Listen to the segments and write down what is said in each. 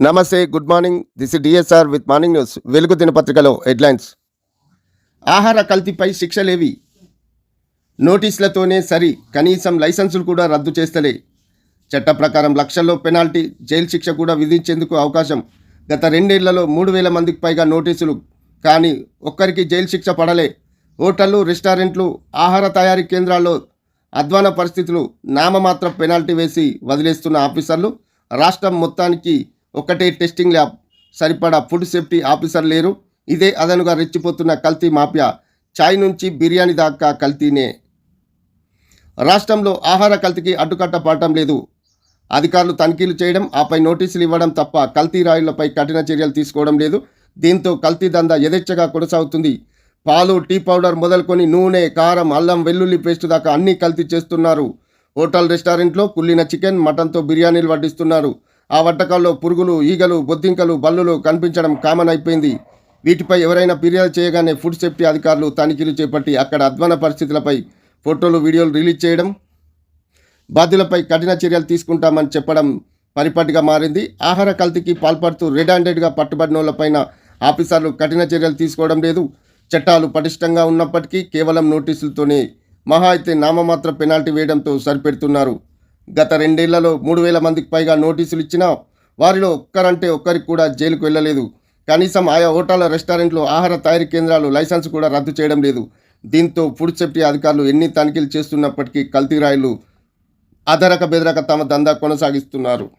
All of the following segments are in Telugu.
నమస్తే good morning. This is DSR with morning news Velugu దినపత్రికలో హెడ్లైన్స్. ఆహార కల్తీపై శిక్షలేవి. నోటీసులతోనే సరి కనీసం లైసెన్సులు కూడా రద్దు చేస్తలే. చట్ట ప్రకారం లక్షల్లో పెనాల్టీ జైలు శిక్ష కూడా విధించేందుకు అవకాశం. గత రెండేళ్ళలో మూడు వేల మందికి పైగా నోటీసులు. కానీ ఒక్కరికి జైలు శిక్ష పడలే. హోటళ్ళు రెస్టారెంట్లు ఆహార తయారీ కేంద్రాల్లో అధ్వాన పరిస్థితులు. నామమాత్ర పెనాల్టీ వేసి వదిలేస్తున్న ఆఫీసర్లు రాష్ట్రం మొత్తానికి ఒకటే టెస్టింగ్ ల్యాబ్ సరిపడా ఫుడ్ సేఫ్టీ ఆఫీసర్ లేరు. ఇదే అదనుగా రెచ్చిపోతున్న కల్తీ మాఫియా. చాయ్ నుంచి బిర్యానీ దాకా కల్తీనే. రాష్ట్రంలో ఆహార కల్తీకి అడ్డుకట్ట పడటం లేదు. అధికారులు తనిఖీలు చేయడం ఆపై నోటీసులు ఇవ్వడం తప్ప కల్తీ రాయులపై కఠిన చర్యలు తీసుకోవడం లేదు. దీంతో కల్తీ దందా యథేచ్ఛగా కొనసాగుతుంది. పాలు టీ పౌడర్ మొదలుకొని నూనె కారం అల్లం వెల్లుల్లి పేస్ట్ దాకా అన్నీ కల్తీ చేస్తున్నారు. హోటల్ రెస్టారెంట్లో కుళ్ళిన చికెన్ మటన్తో బిర్యానీలు వడ్డిస్తున్నారు. ఆ వంటకాల్లో పురుగులు ఈగలు బొద్దింకలు బల్లులు కనిపించడం కామన్ అయిపోయింది. వీటిపై ఎవరైనా ఫిర్యాదు చేయగానే ఫుడ్ సేఫ్టీ అధికారులు తనిఖీలు చేపట్టి అక్కడ అధ్వాన పరిస్థితులపై ఫోటోలు వీడియోలు రిలీజ్ చేయడం బాధ్యులపై కఠిన చర్యలు తీసుకుంటామని చెప్పడం పరిపాటిగా మారింది. ఆహార కల్తీకి పాల్పడుతూ రెడ్ హ్యాండెడ్గా పట్టుబడిన వాళ్ళపైన ఆఫీసర్లు కఠిన చర్యలు తీసుకోవడం లేదు. చట్టాలు పటిష్టంగా ఉన్నప్పటికీ కేవలం నోటీసులతోనే మహా అయితే నామమాత్ర పెనాల్టీ వేయడంతో సరిపెడుతున్నారు. గత రెండేళ్ళలో మూడు వేల మందికి పైగా నోటీసులు ఇచ్చినా వారిలో ఒక్కరంటే ఒక్కరికి కూడా జైలుకు వెళ్ళలేదు. కనీసం ఆయా హోటళ్ళ రెస్టారెంట్లు ఆహార తయారీ కేంద్రాలు లైసెన్స్ కూడా రద్దు చేయడం లేదు. దీంతో ఫుడ్ సేఫ్టీ అధికారులు ఎన్ని తనిఖీలు చేస్తున్నప్పటికీ కల్తీరాయిలు అదరక బెదరక తమ దందా కొనసాగిస్తున్నారు.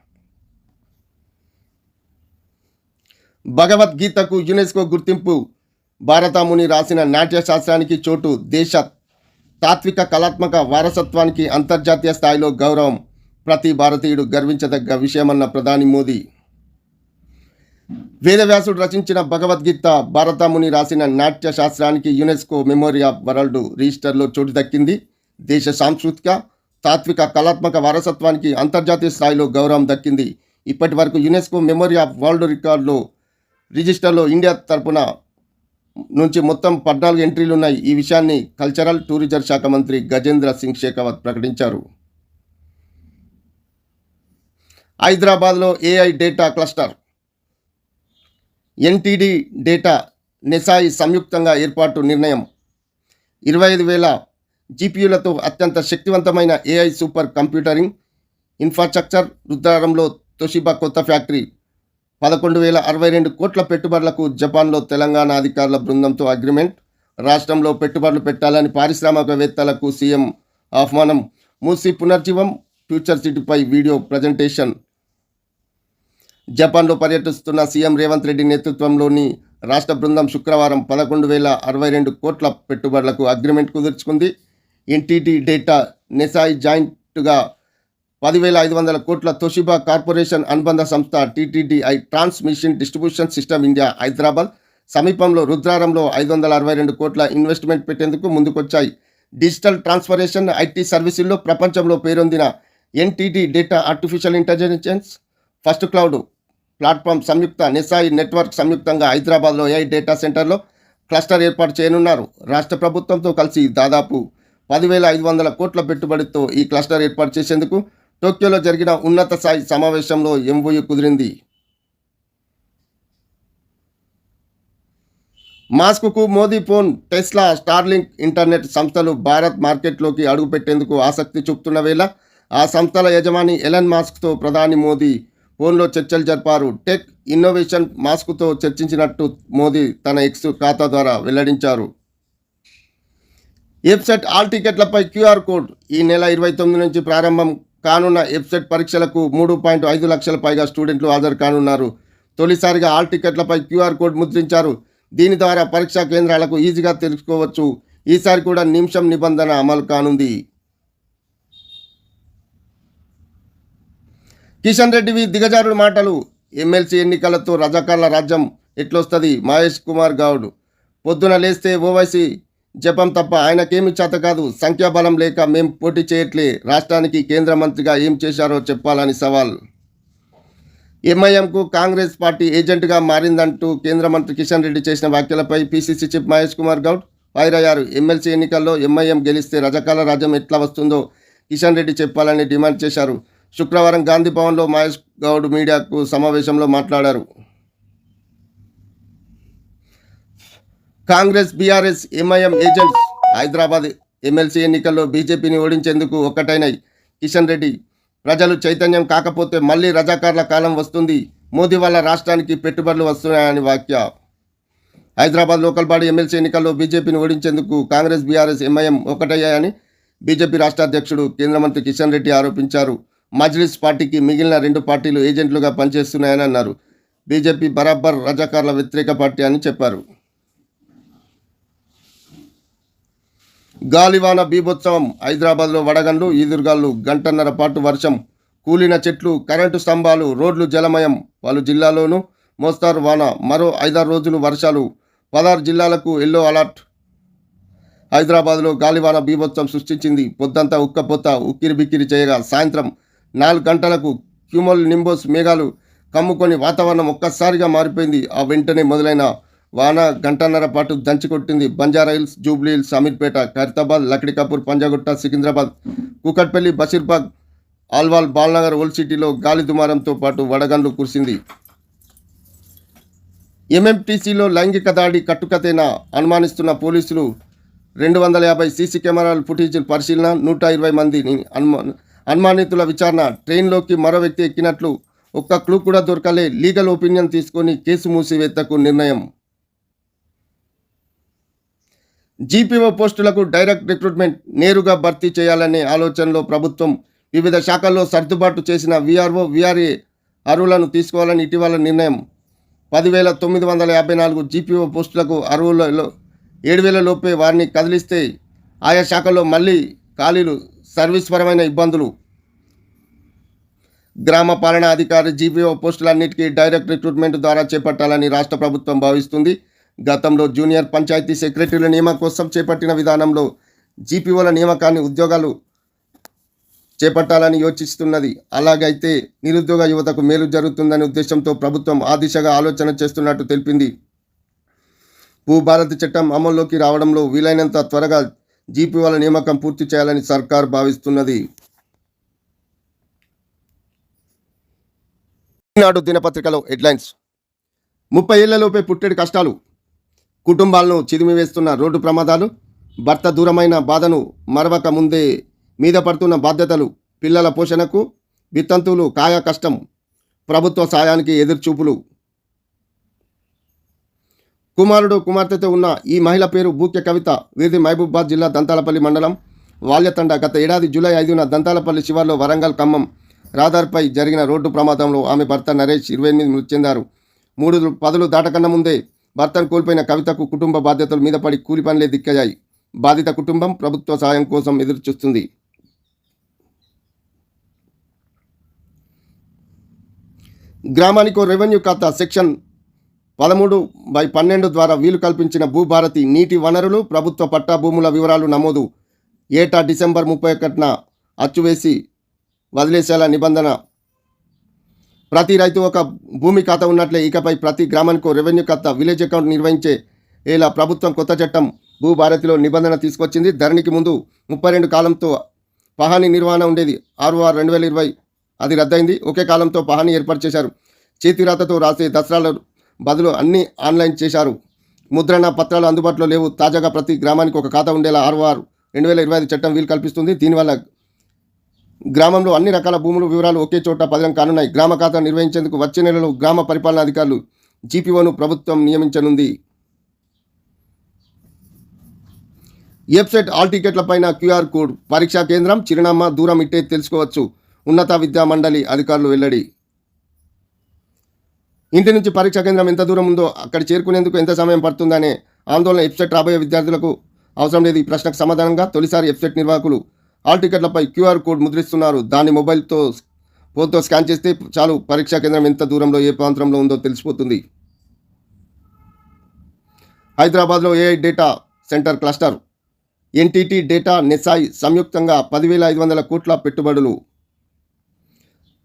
భగవద్గీతకు యునెస్కో గుర్తింపు. భారతముని రాసిన నాట్యశాస్త్రానికి చోటు దేశ తాత్విక కళాత్మక వారసత్వానికి అంతర్జాతీయ స్థాయిలో గౌరవం ప్రతి భారతీయుడు గర్వించదగ్గ విషయమన్న ప్రధాని మోదీ. వేదవ్యాసుడు రచించిన భగవద్గీత భారతముని రాసిన నాట్య శాస్త్రానికి యునెస్కో మెమోరీ ఆఫ్ వరల్డ్ రిజిస్టర్లో చోటు దక్కింది. దేశ సాంస్కృతిక తాత్విక కళాత్మక వారసత్వానికి అంతర్జాతీయ స్థాయిలో గౌరవం దక్కింది. ఇప్పటి వరకు యునెస్కో మెమోరీ ఆఫ్ వరల్డ్ రికార్డులో రిజిస్టర్లో ఇండియా తరపున నుంచి మొత్తం పద్నాలుగు ఎంట్రీలు ఉన్నాయి. ఈ విషయాన్ని కల్చరల్ టూరిజం శాఖ మంత్రి గజేంద్ర సింగ్ షేకావత్ ప్రకటించారు. హైదరాబాద్లో AI data cluster NTT data Neysa సంయుక్తంగా ఏర్పాటు నిర్ణయం. ఇరవై ఐదు వేల జీపీయూలతో అత్యంత శక్తివంతమైన ఏఐ సూపర్ కంప్యూటరింగ్ ఇన్ఫ్రాస్ట్రక్చర్ రుద్రారంలో తొషిబా కొత్త ఫ్యాక్టరీ పదకొండు వేల అరవై రెండు కోట్ల పెట్టుబడులకు జపాన్లో తెలంగాణ అధికారుల బృందంతో అగ్రిమెంట్. రాష్ట్రంలో పెట్టుబడులు పెట్టాలని పారిశ్రామికవేత్తలకు సీఎం ఆహ్వానం. మూసి పునర్జీవం ఫ్యూచర్ సిటీపై వీడియో ప్రజెంటేషన్. జపాన్లో పర్యటిస్తున్న సీఎం రేవంత్ రెడ్డి నేతృత్వంలోని రాష్ట్ర బృందం శుక్రవారం పదకొండు వేల అరవై రెండు కోట్ల పెట్టుబడులకు అగ్రిమెంట్ కుదుర్చుకుంది. ఎన్టీటీ డేటా నెసాయి జాయింట్గా పదివేల ఐదు వందల కోట్ల తొషిబా కార్పొరేషన్ అనుబంధ సంస్థ TTDI transmission distribution system India Hyderabad సమీపంలో రుద్రారంలో ఐదు వందల అరవై రెండు కోట్ల ఇన్వెస్ట్మెంట్ పెట్టేందుకు ముందుకొచ్చాయి. డిజిటల్ ట్రాన్స్ఫరేషన్ ఐటీ సర్వీసుల్లో ప్రపంచంలో పేరొందిన NTT data artificial intelligence first cloud platform సంయుక్త నిసాయి నెట్వర్క్ సంయుక్తంగా హైదరాబాద్లో ఏఐ డేటా సెంటర్లో క్లస్టర్ ఏర్పాటు చేయనున్నారు. రాష్ట్ర ప్రభుత్వంతో కలిసి దాదాపు పదివేల ఐదు వందల కోట్ల పెట్టుబడితో ఈ క్లస్టర్ ఏర్పాటు చేసేందుకు టోక్యోలో జరిగిన ఉన్నత స్థాయి సమావేశంలో ఎంఓయూ కుదిరింది. మాస్క్కు Modi phone Tesla Starlink internet సంస్థలు భారత్ మార్కెట్లోకి అడుగుపెట్టేందుకు ఆసక్తి చూపుతున్న వేళ ఆ సంస్థల యజమాని ఎలన్ మాస్క్తో ప్రధాని మోదీ ఫోన్లో చర్చలు జరిపారు. టెక్ ఇన్నోవేషన్ మాస్క్తో చర్చించినట్టు మోదీ తన ఎక్స్ ఖాతా ద్వారా వెల్లడించారు. వెబ్సైట్ ఆల్ టికెట్లపై క్యూఆర్ కోడ్ ఈ నెల ఇరవై తొమ్మిది నుంచి ప్రారంభం కానున్న వెబ్సైట్ పరీక్షలకు మూడు పాయింట్ ఐదు లక్షల పైగా స్టూడెంట్లు హాజరు కానున్నారు. తొలిసారిగా ఆల్ టికెట్లపై క్యూఆర్ కోడ్ ముద్రించారు. దీని ద్వారా పరీక్షా కేంద్రాలకు ఈజీగా తెలుసుకోవచ్చు. ఈసారి కూడా నిమిషం నిబంధన అమలు కానుంది. కిషన్ రెడ్డివి దిగజారుడు మాటలు. ఎమ్మెల్సీ ఎన్నికలతో రజాకార్ల రాజ్యం ఎట్లొస్తుంది? మహేష్ కుమార్ గౌడ్. పొద్దున లేస్తే ఓవైసీ జపం తప్ప ఆయనకేమి చేత కాదు. సంఖ్యాబలం లేక మేం పోటీ చేయట్లే. రాష్ట్రానికి కేంద్ర మంత్రిగా ఏం చేశారో చెప్పాలని సవాల్. ఎంఐఎంకు కాంగ్రెస్ పార్టీ ఏజెంట్గా మారిందంటూ కేంద్ర మంత్రి కిషన్ రెడ్డి చేసిన వ్యాఖ్యలపై PCC chief Mahesh Kumar Goud fire అయ్యారు ఎమ్మెల్సీ ఎన్నికల్లో ఎంఐఎం గెలిస్తే రజకాల రాజ్యం ఎట్లా వస్తుందో కిషన్ రెడ్డి చెప్పాలని డిమాండ్ చేశారు. శుక్రవారం గాంధీ భవన్లో మహేష్ గౌడ్ మీడియాకు సమావేశంలో మాట్లాడారు. Congress BRS MIM agents Hyderabad MLC ఎన్నికల్లో బీజేపీని ఓడించేందుకు ఒక్కటైనాయి కిషన్ రెడ్డి. ప్రజలు చైతన్యం కాకపోతే మళ్ళీ రజాకార్ల కాలం వస్తుంది. మోదీ వల్ల రాష్ట్రానికి పెట్టుబడులు వస్తున్నాయని వ్యాఖ్య. హైదరాబాద్ లోకల్ బాడీ ఎమ్మెల్సీ ఎన్నికల్లో బీజేపీని ఓడించేందుకు కాంగ్రెస్ బీఆర్ఎస్ ఎంఐఎం ఒకటయ్యాయని బీజేపీ రాష్ట్ర అధ్యక్షుడు కేంద్ర మంత్రి కిషన్ రెడ్డి ఆరోపించారు. మజ్లిస్ పార్టీకి మిగిలిన రెండు పార్టీలు ఏజెంట్లుగా పనిచేస్తున్నాయని అన్నారు. బీజేపీ బరాబర్ రజాకార్ల వ్యతిరేక పార్టీ అని చెప్పారు. గాలివాన బీభోత్సవం హైదరాబాద్లో వడగండ్లు ఈదురుగాళ్ళు గంటన్నర పాటు వర్షం కూలిన చెట్లు కరెంటు స్తంభాలు రోడ్లు జలమయం. పలు జిల్లాల్లోనూ మోస్తారు వాన. మరో ఐదారు రోజులు వర్షాలు. పదహారు జిల్లాలకు ఎల్లో అలర్ట్. హైదరాబాద్లో గాలివాన బీభత్సం సృష్టించింది. పొద్దంతా ఉక్కపోత ఉక్కిరి బిక్కిరి చేయగా సాయంత్రం నాలుగు గంటలకు క్యూమల్ నింబోస్ మేఘాలు కమ్ముకొని వాతావరణం ఒక్కసారిగా మారిపోయింది. ఆ వెంటనే మొదలైన వాన గంటన్నర పాటు దంచి కొట్టింది బంజారా జూబ్లీహిల్స్ జూబ్లీ అమీర్పేట ఖైరతాబాద్ లక్డికాపూర్ పంజాగుట్ట సికింద్రాబాద్ కూకట్పల్లి బషీర్బాగ్ ఆల్వాల్ బాల్నగర్ ఓల్డ్ సిటీలో గాలి దుమారంతో పాటు వడగండ్లు కురిసింది. ఎంఎంటీసీలో లైంగిక దాడి కట్టుకతేనా అనుమానిస్తున్న పోలీసులు రెండు వందల యాభై సీసీ కెమెరాల ఫుటేజీలు పరిశీలన నూట ఇరవై మందిని అనుమా అనుమానితుల విచారణ. ట్రైన్లోకి మరో వ్యక్తి ఎక్కినట్లు ఒక్క క్లూ కూడా దొరకలే. లీగల్ ఒపీనియన్ తీసుకొని కేసు మూసివేత్తకు నిర్ణయం. జీపీఓ పోస్టులకు డైరెక్ట్ రిక్రూట్మెంట్ నేరుగా భర్తీ చేయాలనే ఆలోచనలో ప్రభుత్వం వివిధ శాఖల్లో సర్దుబాటు చేసిన విఆర్ఓ వీఆర్ఏ అరువులను తీసుకోవాలని ఇటీవల నిర్ణయం. పదివేల తొమ్మిది వందల యాభై నాలుగు జీపీఓ పోస్టులకు అరువులలో ఏడు వేల లోపే వారిని కదిలిస్తే ఆయా శాఖల్లో మళ్ళీ ఖాళీలు సర్వీస్ పరమైన ఇబ్బందులు. గ్రామ పాలనా అధికారి జీపీఓ పోస్టులన్నిటికీ డైరెక్ట్ రిక్రూట్మెంట్ ద్వారా చేపట్టాలని రాష్ట్ర ప్రభుత్వం భావిస్తుంది. గతంలో జూనియర్ పంచాయతీ సెక్రటరీల నియామకం కోసం చేపట్టిన విధానంలో జీపీఓల నియామకాన్ని ఉద్యోగాలు చేపట్టాలని యోచిస్తున్నది. అలాగైతే నిరుద్యోగ యువతకు మేలు జరుగుతుందనే ఉద్దేశంతో ప్రభుత్వం ఆ దిశగా ఆలోచన చేస్తున్నట్టు తెలిపింది. భూభారతి చట్టం అమల్లోకి రావడంలో వీలైనంత త్వరగా జీపీఓల నియామకం పూర్తి చేయాలని సర్కార్ భావిస్తున్నది. ఈనాడు దినపత్రికలో హెడ్లైన్స్. ముప్పై ఏళ్ళలోపే పుట్టెడు కష్టాలు కుటుంబాలను చిదిమివేస్తున్న రోడ్డు ప్రమాదాలు భర్త దూరమైన బాధను మరవక ముందే మీద పడుతున్న బాధ్యతలు పిల్లల పోషణకు విత్తంతువులు కాయ కష్టం ప్రభుత్వ సాయానికి ఎదురుచూపులు. కుమారుడు కుమార్తెతో ఉన్న ఈ మహిళ పేరు భూక్య కవిత. వీరిది మహబూబాద్ జిల్లా దంతాలపల్లి మండలం. వాల్యతండ గత ఏడాది జూలై ఐదున దంతాలపల్లి శివార్లో వరంగల్ ఖమ్మం రాదార్పై జరిగిన రోడ్డు ప్రమాదంలో ఆమె భర్త నరేష్ ఇరవై ఎనిమిది మృతి చెందారు. మూడు పదులు దాటకన్నా ముందే భర్తను కోల్పోయిన కవితకు కుటుంబ బాధ్యతల మీద పడి కూలి పనులే దిక్కయ్యాయి బాధిత కుటుంబం ప్రభుత్వ సాయం కోసం ఎదురుచూస్తుంది. గ్రామానికి రెవెన్యూ ఖాతా సెక్షన్ పదమూడు బై పన్నెండు ద్వారా వీలు కల్పించిన భూభారతి నీటి వనరులు ప్రభుత్వ పట్టా భూముల వివరాలు నమోదు. ఏటా డిసెంబర్ ముప్పై ఒకటిన అచ్చువేసి వదిలేసేలా నిబంధన ప్రతి రైతు ఒక భూమి ఖాతా ఉన్నట్లే ఇకపై ప్రతి గ్రామానికి రెవెన్యూ ఖాతా విలేజ్ అకౌంట్ నిర్వహించే ఇలా ప్రభుత్వం కొత్త చట్టం భూభారతిలో నిబంధన తీసుకొచ్చింది. ధరణికి ముందు ముప్పై రెండు కాలంతో పహాని నిర్వహణ ఉండేది. ఆరు ఆరు రెండు వేల ఇరవై అది రద్దయింది. ఒకే కాలంతో పహాని ఏర్పాటు చేశారు. చేతిరాతతో రాసే దసరాల బదులు అన్నీ ఆన్లైన్ చేశారు. ముద్రణ పత్రాలు అందుబాటులో లేవు. తాజాగా ప్రతి గ్రామానికి ఒక ఖాతా ఉండేలా ఆరు ఆరు రెండు వేల ఇరవై ఐదు చట్టం వీలు కల్పిస్తుంది. దీనివల్ల గ్రామంలో అన్ని రకాల భూములు వివరాలు ఒకే చోట పదిలం కానున్నాయి. గ్రామ ఖాతా నిర్వహించేందుకు వచ్చే నెలలో గ్రామ పరిపాలనా అధికారులు జీపీఓను ప్రభుత్వం నియమించనుంది. వెబ్సైట్ ఆల్ టికెట్లపైన క్యూఆర్ కోడ్ పరీక్షా కేంద్రం చిరునామా దూరం ఇట్టే తెలుసుకోవచ్చు. ఉన్నత విద్యా మండలి అధికారులు వెల్లడి. ఇంటి నుంచి పరీక్షా కేంద్రం ఎంత దూరం ఉందో అక్కడ చేరుకునేందుకు ఎంత సమయం పడుతుందనే ఆందోళన వెబ్సైట్ రాబోయే విద్యార్థులకు అవసరం లేదు. ఈ ప్రశ్నకు సమాధానంగా తొలిసారి వెబ్సైట్ నిర్వాహకులు ఆల్ టికెట్లపై క్యూఆర్ కోడ్ ముద్రిస్తున్నారు. దాన్ని మొబైల్తో ఫోన్తో స్కాన్ చేస్తే చాలు పరీక్షా కేంద్రం ఎంత దూరంలో ఏ ప్రాంతంలో ఉందో తెలిసిపోతుంది. హైదరాబాద్లో AI data centre cluster. NTT data Neysa సంయుక్తంగా పదివేల ఐదు వందల కోట్ల పెట్టుబడులు.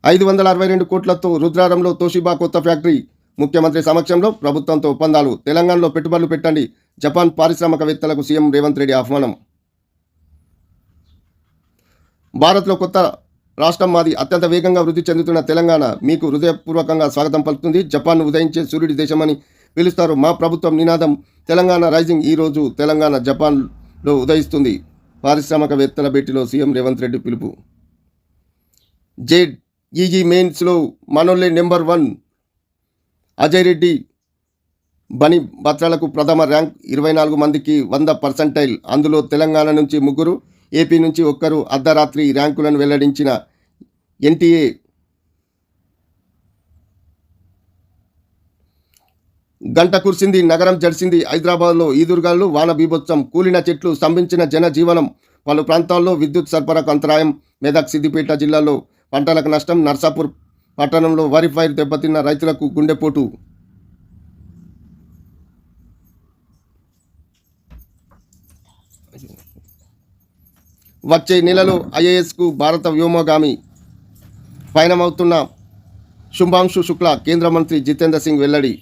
ఐదు వందల అరవై రెండు కోట్లతో రుద్రారంలో తోషిబా కొత్త ఫ్యాక్టరీ. ముఖ్యమంత్రి సమక్షంలో ప్రభుత్వంతో ఒప్పందాలు. తెలంగాణలో పెట్టుబడులు పెట్టండి. జపాన్ పారిశ్రామికవేత్తలకు సీఎం రేవంత్ రెడ్డి ఆహ్వానం. భారత్లో కొత్త రాష్ట్రం మాది అత్యంత వేగంగా వృద్ధి చెందుతున్న తెలంగాణ. మీకు హృదయపూర్వకంగా స్వాగతం పలుకుతుంది. జపాన్ ఉదయించే సూర్యుడి దేశమని పిలుస్తారు. మా ప్రభుత్వం నినాదం తెలంగాణ రైజింగ్ ఈరోజు తెలంగాణ జపాన్లో ఉదయిస్తుంది. పారిశ్రామికవేత్తల భేటీలో సీఎం రేవంత్ రెడ్డి పిలుపు. జేడ్ ఈజీ మెయిన్స్లో మనోళ్ళే నెంబర్ వన్. అజయ్ రెడ్డి బని భత్రాలకు ప్రథమ ర్యాంక్ ఇరవై నాలుగు మందికి వంద పర్సంటైల్. అందులో తెలంగాణ నుంచి ముగ్గురు ఏపీ నుంచి ఒక్కరు అర్ధరాత్రి ర్యాంకులను వెల్లడించిన ఎన్టీఏ గంట కురిసింది నగరం జడిసింది హైదరాబాద్లో ఈదురుగాలు వాన బీభత్సం కూలిన చెట్లు స్తంభించిన జనజీవనం. పలు ప్రాంతాల్లో విద్యుత్ సరఫరాకు అంతరాయం. మెదక్ సిద్దిపేట జిల్లాలో పంటలకు నష్టం. నర్సాపూర్ పట్టణంలో వరి ఫైర్ దెబ్బతిన్న రైతులకు గుండెపోటు. వచ్చే నెలలో ఐఏఎస్కు భారత వ్యోమగామి పయనమవుతున్న శుభాంశు శుక్లా కేంద్ర మంత్రి జితేంద్ర సింగ్ వెల్లడి.